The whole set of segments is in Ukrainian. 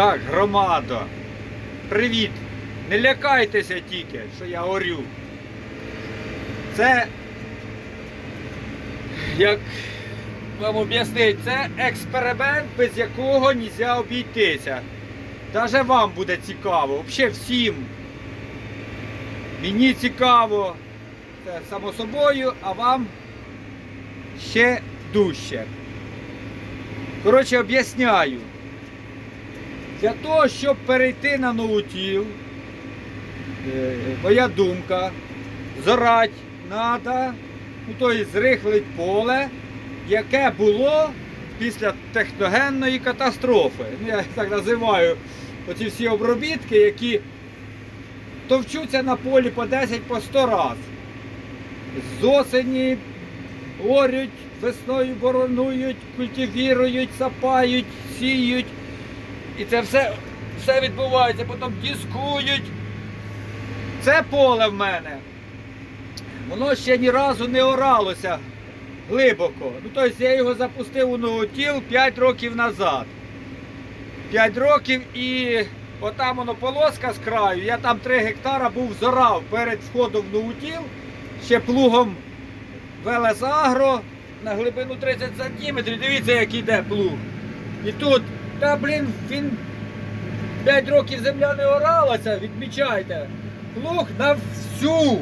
Так, громадо. Привіт. Не лякайтеся тільки, що я горю. Це. Як вам об'яснити, це експеримент, без якого не можна обійтися. Даже вам буде цікаво, взагалі всім. Мені цікаво, це само собою, а вам ще дужче. Коротше, об'ясняю. Для того, щоб перейти на ноутіл, е, моя думка, зорать треба, ну, тобто зрихлить поле, яке було після техногенної катастрофи. Ну, я так називаю оці всі обробітки, які товчуться на полі по 10 по 100 раз. З осені орють, весною боронують, культивірують, сапають, сіють. І це все, все відбувається, потім дискують. Це поле в мене. Воно ще ні разу не оралося глибоко. Ну, тобто я його запустив у новотіл 5 років назад. 5 років і отам воно полоска з краю. Я там 3 гектара був зорав перед входом в новотіл, ще плугом Велес Агро на глибину 30 сантиметрів. Дивіться, як іде плуг. І тут, та блін, він 5 років земля не оралася, відмічайте. Плуг на всю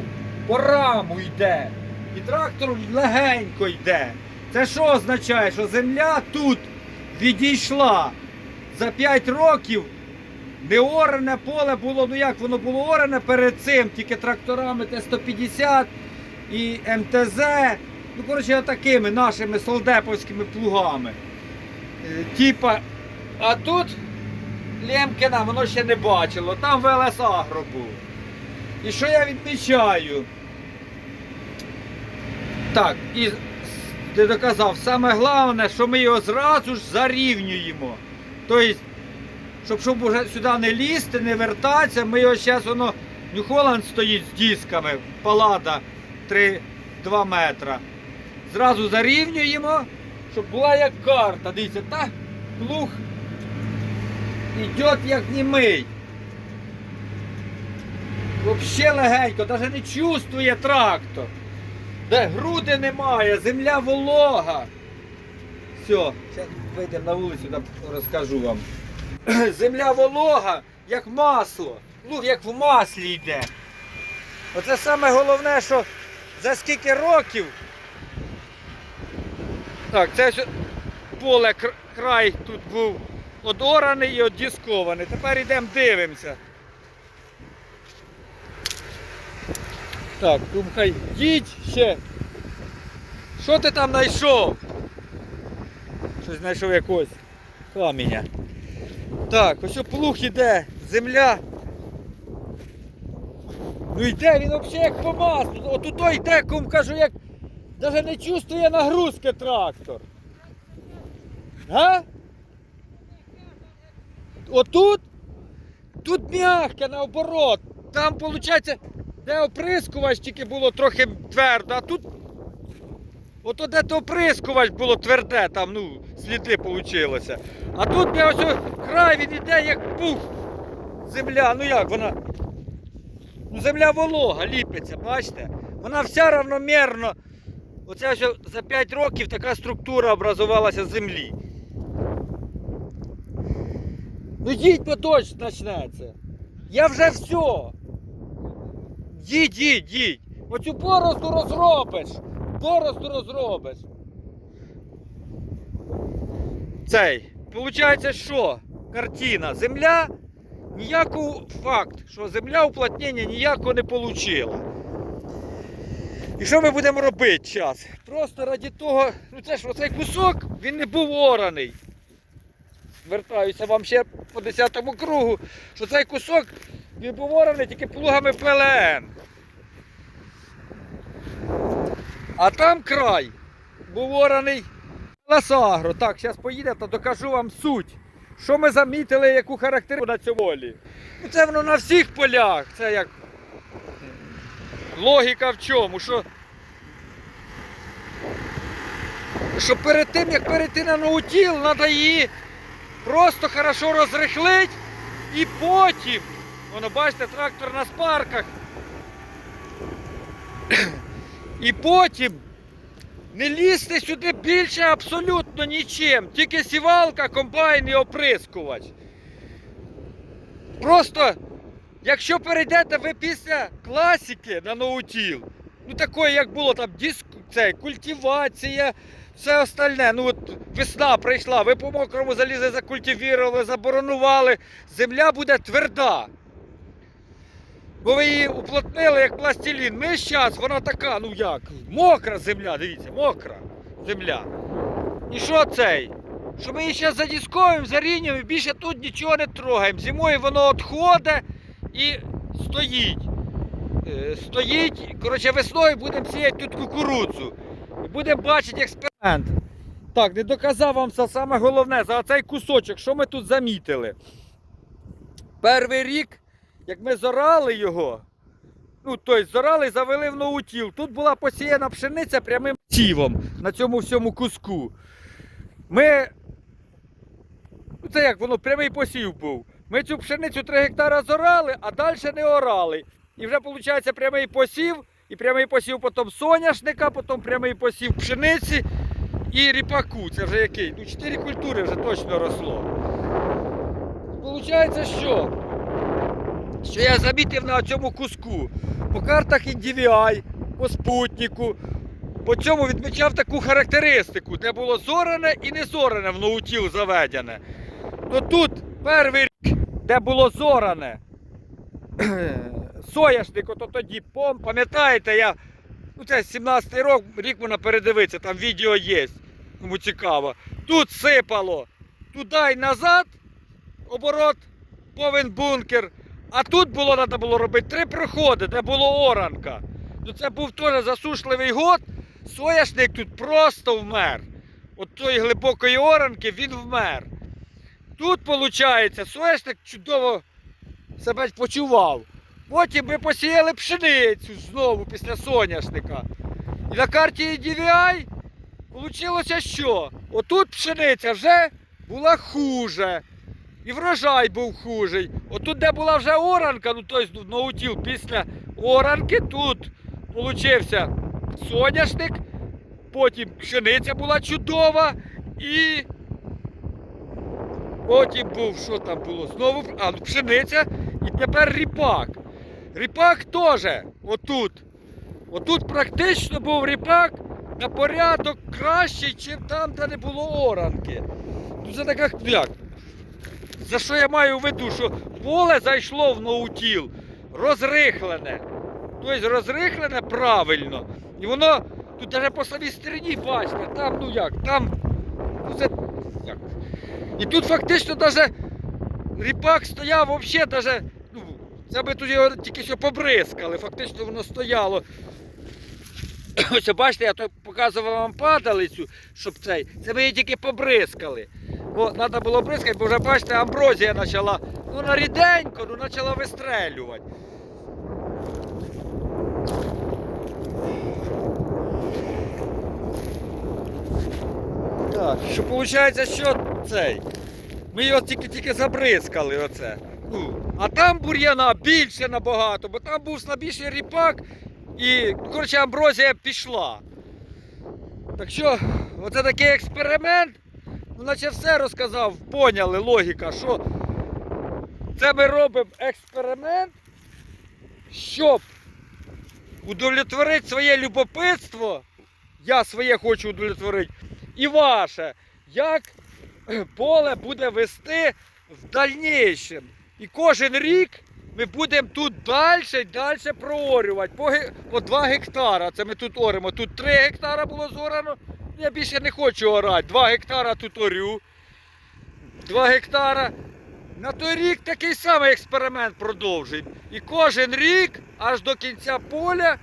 пораму йде. І трактор легенько йде. Це що означає? Що земля тут відійшла за 5 років. Неорене поле було, ну як воно було орене перед цим, тільки тракторами Т-150 і МТЗ. Ну, коротше, такими нашими солдеповськими плугами. Е, Типа, а тут Лємкіна воно ще не бачило, там ВЛС Агро був. І що я відмічаю? Так, і ти доказав, саме головне, що ми його зразу ж зарівнюємо. Тобто, щоб, щоб уже сюди не лізти, не вертатися, ми його зараз воно. Нью-Холланд стоїть з дисками, палада 3-2 метра. Зразу зарівнюємо, щоб була як карта. Дивіться, та плуг йде як німий. Взагалі легенько, навіть не чувствує трактор. Де груди немає, земля волога. Все, зараз вийдемо на вулицю, розкажу вам. Земля волога, як масло. Плуг як в маслі йде. Оце саме головне, що за скільки років. Так, це поле край тут був одораний і одіскований. Тепер йдемо дивимося. Так, Тумхай, їдь ще. Що ти там знайшов? Щось знайшов якогось каменя. Так, ось плуг іде, земля. Ну йде він взагалі як по маслу. От ото йде, кум кажу, як навіть не чувствує нагрузки трактор. А? Отут? Тут м'яке наоборот. Там виходить, де оприскувач тільки було трохи твердо, а тут. Ото де то оприскувач було тверде, там ну, сліди вийшло. А тут де ось край він іде як пух. Земля, ну як вона? Ну земля волога, ліпиться, бачите? Вона вся равномірно. Оце ось за 5 років така структура образувалася землі. Ну їдь поточно почнеться. Я вже все. Їдь, їдь, їдь. Оцю борозду розробиш. Борозду розробиш. Цей. Получається що? Картина. Земля ніякого факт, що земля уплотнення ніякого не отримала. І що ми будемо робити зараз? Просто раді того, ну це ж оцей кусок, він не був ораний. Вертаюся вам ще по 10-му кругу, що цей кусок він був ораний тільки плугами ПЛН. А там край був Ласагро. Так, зараз поїде та докажу вам суть. Що ми замітили, яку характеристику на цьому волі. Ну, Це воно на всіх полях. Це як логіка в чому? Що, що перед тим, як перейти на ноутіл, треба її просто хорошо розрихлить і потім, воно бачите, трактор на спарках. І потім не лізти сюди більше абсолютно нічим. Тільки сівалка, комбайн і оприскувач. Просто, якщо перейдете ви після класики на ноутіл, ну такої, як було там диск, це, культивація, все остальне. Ну от весна прийшла, ви по мокрому залізли, закультивірували, заборонували, земля буде тверда. Бо ви її уплотнили як пластилін. Ми зараз, вона така, ну як, мокра земля, дивіться, мокра земля. І що цей? Що ми її зараз задісковуємо, зарівнюємо і більше тут нічого не трогаємо. Зимою воно відходить і стоїть. Е, Стоїть, коротше, весною будемо сіяти тут кукурудзу. І будемо бачити експеримент. Так, не доказав вам це саме головне за цей кусочок, що ми тут замітили. Перший рік, як ми зорали його, ну, тобто зорали завели в ноутіл. Тут була посіяна пшениця прямим сівом на цьому всьому куску. Ми. Ну, це як воно прямий посів був. Ми цю пшеницю 3 гектара зорали, а далі не орали. І вже виходить прямий посів, і прямий посів потім соняшника, потім прямий посів пшениці і ріпаку. Це вже який? Ну, 4 культури вже точно росло. Получається, що? Що я замітив на цьому куску. По картах NDVI, по спутнику, по цьому відмічав таку характеристику, де було зоране і не зоране в ноутіл заведене. То тут перший рік, де було зоране, сояшник, ото тоді, пом, пам'ятаєте, я, ну це 17-й рік, рік можна передивитися, там відео є, кому цікаво. Тут сипало туди й назад, оборот, повен бункер. А тут було треба було робити три проходи, де було оранка. Ну це був теж засушливий год. Сояшник тут просто вмер. От тої глибокої оранки він вмер. Тут, виходить, сояшник чудово себе почував. Потім ми посіяли пшеницю знову після соняшника. І на карті DVI вийшло що? Отут пшениця вже була хуже. І врожай був хужий. Отут, де була вже оранка, ну тобто наутіл після оранки, тут получився соняшник, потім пшениця була чудова і потім був, що там було? Знову а, ну, пшениця і тепер ріпак. Ріпак теж отут. Отут практично був ріпак на порядок кращий, ніж там, де не було оранки. Ну це така ну, як? За що я маю в виду, що поле зайшло в ноутіл, розрихлене. Тобто розрихлене правильно. І воно тут навіть по самій стороні, бачите, там ну як, там. Ну це як. І тут фактично навіть ріпак стояв взагалі навіть, це ми тут його тільки що побризкали, фактично воно стояло. Ось бачите, я то показував вам падалицю, щоб цей. Це ми її тільки побризкали. Бо треба було бризкати, бо вже бачите, амброзія почала, ну на ріденько, ну почала вистрелювати. Так, що виходить, що цей? Ми його тільки-тільки забризкали оце. А там бур'яна більше набагато, бо там був слабіший ріпак і, коротше, амброзія пішла. Так що, оце такий експеримент. Ну, наче все розказав, поняли логіка, що це ми робимо експеримент, щоб удовлетворити своє любопитство. Я своє хочу удовлетворити. І ваше, як поле буде вести в дальнішому. І кожен рік ми будемо тут далі і далі проорювати. По, по 2 гектара. Це ми тут оримо. Тут 3 гектара було зорано. Я більше не хочу орати. 2 гектара тут орю. 2 гектара. На той рік такий самий експеримент продовжуємо. І кожен рік, аж до кінця поля,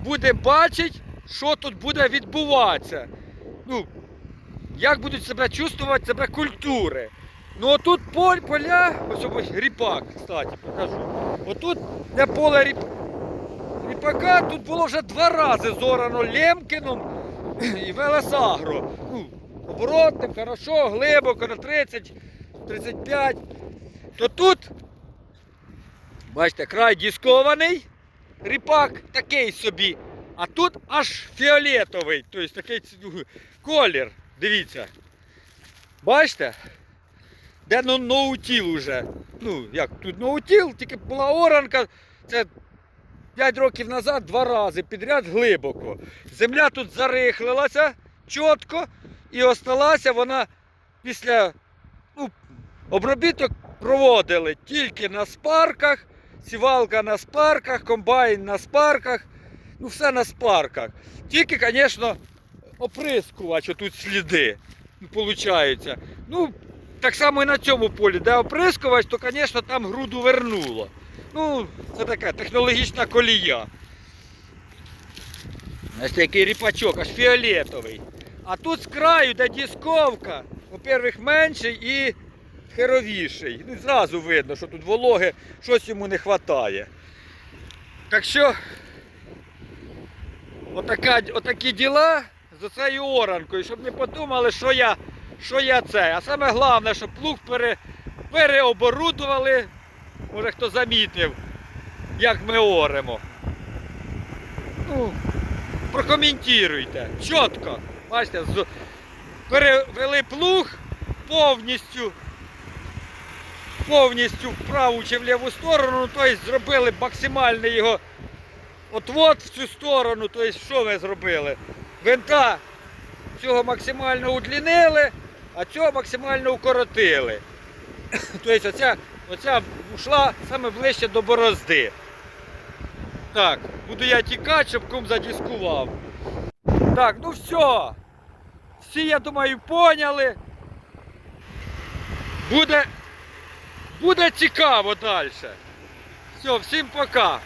будемо бачити, що тут буде відбуватися. Ну, як будуть себе чувствувати себе культури. Ну отут поль, поля, ось ось ріпак, кстати, покажу. Отут де поле ріп... ріпака, тут було вже два рази зорано Лемкіном і Велесагро. Ну, оборотним, хорошо, глибоко на 30-35, то тут, бачите, край дискований, ріпак такий собі, а тут аж фіолетовий, тобто такий колір. Дивіться. Бачите? Де ну, ноутіл уже. Ну, як тут ноутіл, тільки була оранка. Це 5 років назад два рази підряд глибоко. Земля тут зарихлилася чітко і осталася вона після ну, обробіток проводили тільки на спарках, сівалка на спарках, комбайн на спарках, ну все на спарках. Тільки, звісно, оприскувач, тут сліди. Получається. Ну, так само і на цьому полі, де оприскувач, то, звісно, там груду вернуло. Ну, це така технологічна колія. Ось який ріпачок, аж фіолетовий. А тут з краю, де дісковка, по-перше, менший і херовіший. Ну, зразу видно, що тут вологи, щось йому не вистачає. Так що, отака, отакі діла з оцею оранкою, щоб не подумали, що я, що я це. А саме головне, щоб плуг пере, переоборудували. Може хто замітив, як ми оремо. Ну, прокоментуйте. Чітко. Бачите, перевели плуг повністю. Повністю в праву чи в ліву сторону, тобто зробили максимальний його отвод в цю сторону. Тобто, що ми зробили? Винта цього максимально удлінили, а цього максимально укоротили. Тобто оця, оця ушла саме ближче до борозди. Так, буду я тікати, щоб кум задіскував. Так, ну все. Всі, я думаю, поняли. Буде, буде цікаво далі. Все, всім пока.